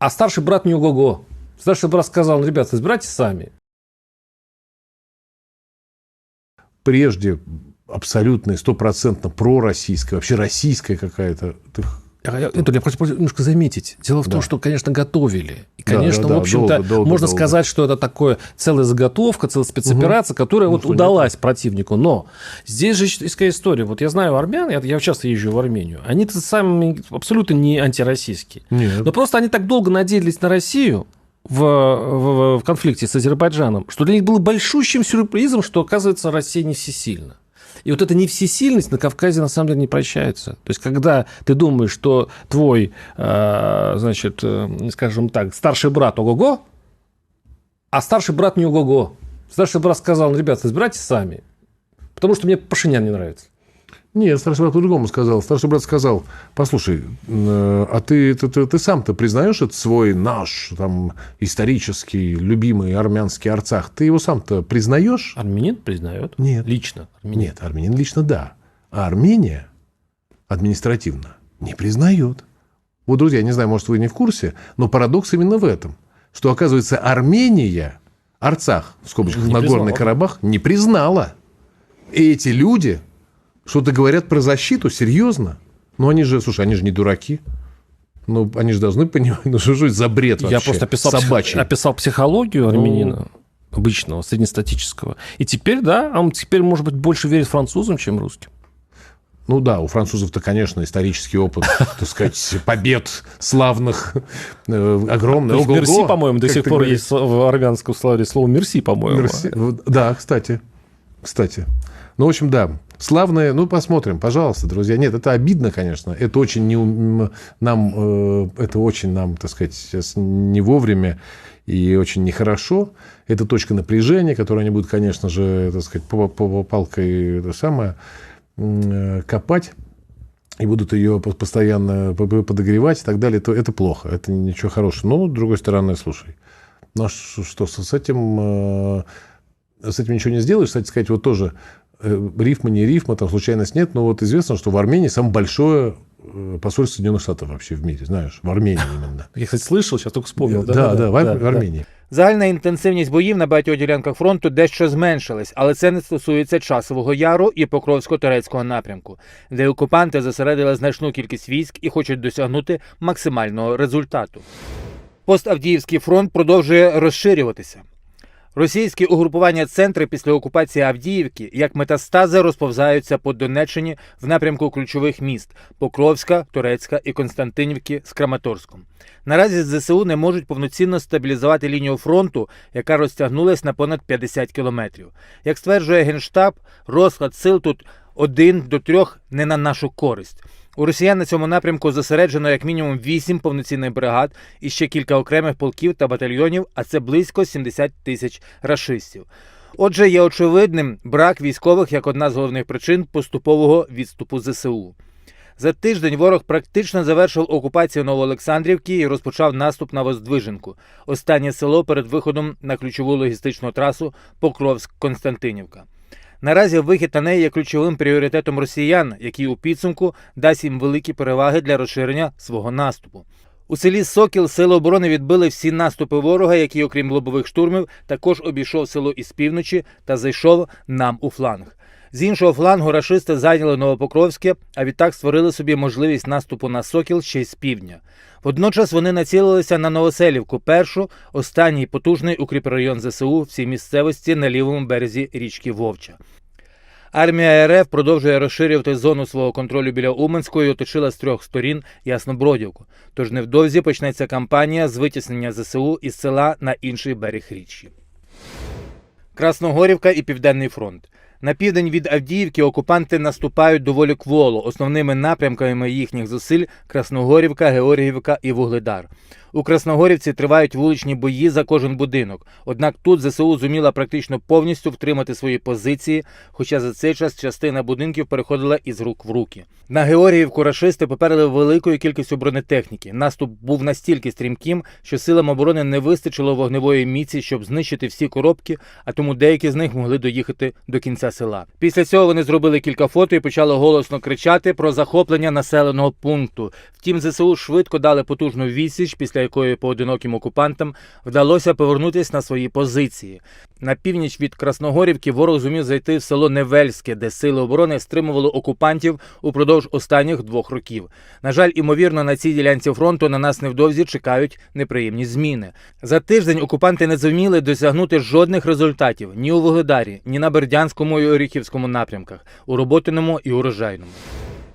А старший брат не ого-го. Старший брат сказал, ну, ребята, избирайте сами. Прежде абсолютно и стопроцентно пророссийская, вообще российская какая-то. А я- Анатолий, я просто немножко заметить. Дело в том, Да. что, конечно, готовили. И, конечно, да, да, в общем-то, долго, долго, можно долго. сказать, что это такое целая заготовка, целая спецоперация, которая Ну, вот удалась противнику. Но здесь же историческая история. Вот я знаю армян, я, я часто езжу в Армению. они сами абсолютно не антироссийские. Нет. Но просто они так долго надеялись на Россию в, в- в конфликте с Азербайджаном, что для них было большущим сюрпризом, что, оказывается, Россия не всесильна. И вот эта невсесильность на Кавказе на самом деле не прощается. То есть, когда ты думаешь, что твой, э, значит, э, скажем так, старший брат ого-го, а старший брат не ого-го. Старший брат сказал, ребята, избирайте сами. Потому что мне Пашинян не нравится. Нет, старший брат по-другому сказал. Старший брат сказал, послушай, э, а ты, ты, ты, ты сам-то признаешь этот свой наш там исторический любимый армянский Арцах? Ты его сам-то признаешь? Армянин признает. Нет. Лично. Армянин. Нет, армянин лично да. А Армения административно не признает. Вот, друзья, не знаю, может, вы не в курсе, но парадокс именно в этом. Что, оказывается, Армения, Арцах, в скобочках, Не Нагорный признала. Карабах, не признала. И эти люди что-то говорят про защиту, серьезно. Ну, они же, слушай, они же не дураки. Ну, они же должны понимать, ну, что же это за бред вообще? Я просто описал, псих- собачий. описал психологию армянина обычного, среднестатического. И теперь, да, он теперь, может быть, больше верит французам, чем русским. Ну да, у французов-то, конечно, исторический опыт, так сказать, побед славных, э, огромный. То есть мерси, по-моему, до сих пор говоришь. есть в армянском словаре слово мерси, по-моему. Мерси. Да, кстати. Кстати. Ну, в общем, да. Славные, ну, посмотрим, пожалуйста, друзья. Нет, это обидно, конечно. Это очень не, нам, э, это очень нам, так сказать, сейчас не вовремя и очень нехорошо. Это точка напряжения, которую они будут, конечно же, так сказать, палкой это самое, э, копать и будут ее по- постоянно подогревать и так далее, то это плохо, это ничего хорошего. Но, с другой стороны, слушай, ну а ш- что с этим, э, с этим ничего не сделаешь. Кстати сказать, вот тоже рифма, не рифма, там случайность нет, но вот известно, что в Армении самое большое э, посольство Соединенных Штатов вообще в мире, знаешь, в Армении именно. Я, кстати, слышал, сейчас только вспомнил. Да, да, в Ар- в Армении. Загальна інтенсивність боїв на багатьох ділянках фронту дещо зменшилась, але це не стосується часового яру і Покровсько-Турецького напрямку, де окупанти зосередили значну кількість військ і хочуть досягнути максимального результату. Поставдіївський фронт продовжує розширюватися. Російські угрупування центри після окупації Авдіївки як метастази розповзаються по Донеччині в напрямку ключових міст Покровська, Турецька і Константинівки з Краматорськом. Наразі ЗСУ не можуть повноцінно стабілізувати лінію фронту, яка розтягнулась на понад 50 кілометрів. Як стверджує Генштаб, розклад сил тут один до трьох не на нашу користь. У росіян на цьому напрямку зосереджено як мінімум 8 повноцінних бригад і ще кілька окремих полків та батальйонів, а це близько 70 тисяч рашистів. Отже, є очевидним брак військових як одна з головних причин поступового відступу ЗСУ. За тиждень ворог практично завершив окупацію Новоолександрівки і розпочав наступ на Воздвиженку, останнє село перед виходом на ключову логістичну трасу Покровськ-Константинівка. Наразі вихід на неї є ключовим пріоритетом росіян, який у підсумку дасть їм великі переваги для розширення свого наступу. У селі Сокіл сили оборони відбили всі наступи ворога, який, окрім лобових штурмів, також обійшов село із півночі та зайшов нам у фланг. З іншого флангу рашисти зайняли Новопокровське, а відтак створили собі можливість наступу на Сокіл ще й з півдня. Водночас вони націлилися на Новоселівку, першу, останній потужний укріпрайон ЗСУ в цій місцевості на лівому березі річки Вовча. Армія РФ продовжує розширювати зону свого контролю біля Уманської і оточила з трьох сторін Яснобродівку. Тож невдовзі почнеться кампанія з витіснення ЗСУ із села на інший берег річки. Красногорівка і Південний фронт. На південь від Авдіївки окупанти наступають доволі кволо. Основними напрямками їхніх зусиль Красногорівка, Георгіївка і Вугледар. У Красногорівці тривають вуличні бої за кожен будинок. Однак тут ЗСУ зуміла практично повністю втримати свої позиції, хоча за цей час частина будинків переходила із рук в руки. На Георгіївку рашисти попередили великою кількістю бронетехніки. Наступ був настільки стрімким, що силам оборони не вистачило вогневої міці, щоб знищити всі коробки, а тому деякі з них могли доїхати до кінця села. Після цього вони зробили кілька фото і почали голосно кричати про захоплення населеного пункту. Втім, ЗСУ швидко дали потужну відсіч, після якої поодиноким окупантам вдалося повернутися на свої позиції. На північ від Красногорівки ворог зумів зайти в село Невельське, де сили оборони стримували окупантів упродовж останніх двох років. На жаль, імовірно, на цій ділянці фронту на нас невдовзі чекають неприємні зміни. За тиждень окупанти не зуміли досягнути жодних результатів ні у Вугледарі, ні на Бердянському і Оріхівському напрямках, у Роботиному і Урожайному.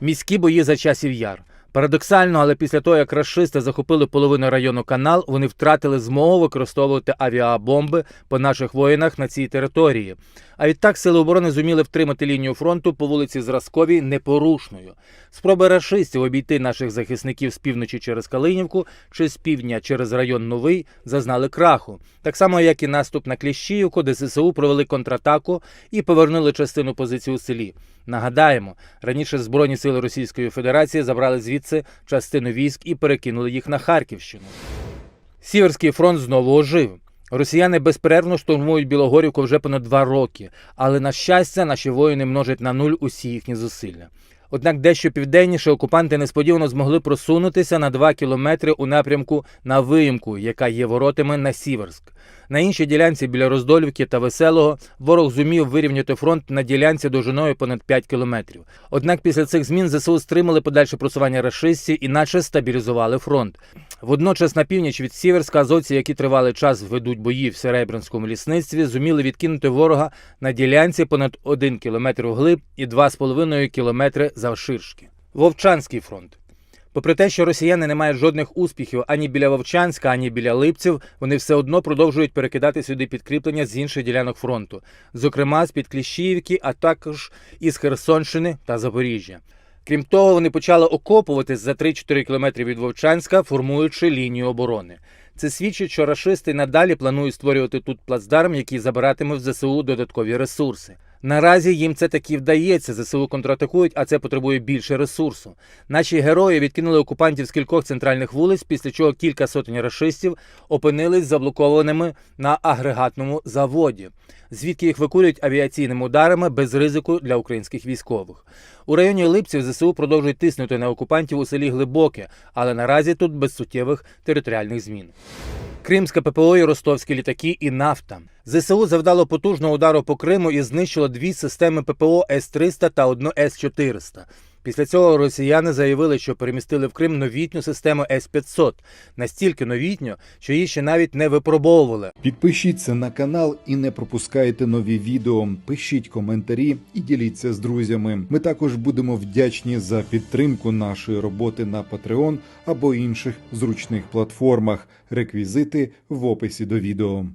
Міські бої за часів яр. Парадоксально, але після того, як рашисти захопили половину району канал, вони втратили змогу використовувати авіабомби по наших воїнах на цій території. А відтак сили оборони зуміли втримати лінію фронту по вулиці Зразковій непорушною. Спроби рашистів обійти наших захисників з півночі через Калинівку чи з півдня через район Новий зазнали краху. Так само, як і наступ на Кліщіївку, де ЗСУ провели контратаку і повернули частину позицій у селі. Нагадаємо, раніше Збройні сили Російської Федерації забрали звідси частину військ і перекинули їх на Харківщину. Сіверський фронт знову ожив. Росіяни безперервно штурмують Білогорівку вже понад два роки, але на щастя, наші воїни множать на нуль усі їхні зусилля. Однак дещо південніше окупанти несподівано змогли просунутися на 2 кілометри у напрямку на виїмку, яка є воротами на Сіверськ. На іншій ділянці біля Роздолівки та Веселого ворог зумів вирівняти фронт на ділянці довжиною понад 5 кілометрів. Однак після цих змін ЗСУ стримали подальше просування рашистів і наче стабілізували фронт. Водночас на північ від Сіверська азовці, які тривалий час ведуть бої в Серебрянському лісництві, зуміли відкинути ворога на ділянці понад 1 кілометр вглиб і 2,5 кілометри завширшки. Вовчанський фронт. Попри те, що росіяни не мають жодних успіхів ані біля Вовчанська, ані біля Липців, вони все одно продовжують перекидати сюди підкріплення з інших ділянок фронту, зокрема з під Кліщіївки, а також із Херсонщини та Запоріжжя. Крім того, вони почали окопуватись за 3-4 кілометри від Вовчанська, формуючи лінію оборони. Це свідчить, що рашисти надалі планують створювати тут плацдарм, який забиратиме в ЗСУ додаткові ресурси. Наразі їм це таки вдається. ЗСУ контратакують, а це потребує більше ресурсу. Наші герої відкинули окупантів з кількох центральних вулиць, після чого кілька сотень рашистів опинились заблокованими на агрегатному заводі, звідки їх викурюють авіаційними ударами без ризику для українських військових. У районі Липців ЗСУ продовжують тиснути на окупантів у селі Глибоке, але наразі тут без суттєвих територіальних змін. Кримське ППО і ростовські літаки і нафта. ЗСУ завдало потужного удару по Криму і знищило дві системи ППО С-300 та одну С-400. Після цього росіяни заявили, що перемістили в Крим новітню систему С-500, настільки новітню, що її ще навіть не випробовували. Підпишіться на канал і не пропускайте нові відео. Пишіть коментарі і діліться з друзями. Ми також будемо вдячні за підтримку нашої роботи на Patreon або інших зручних платформах. Реквізити в описі до відео.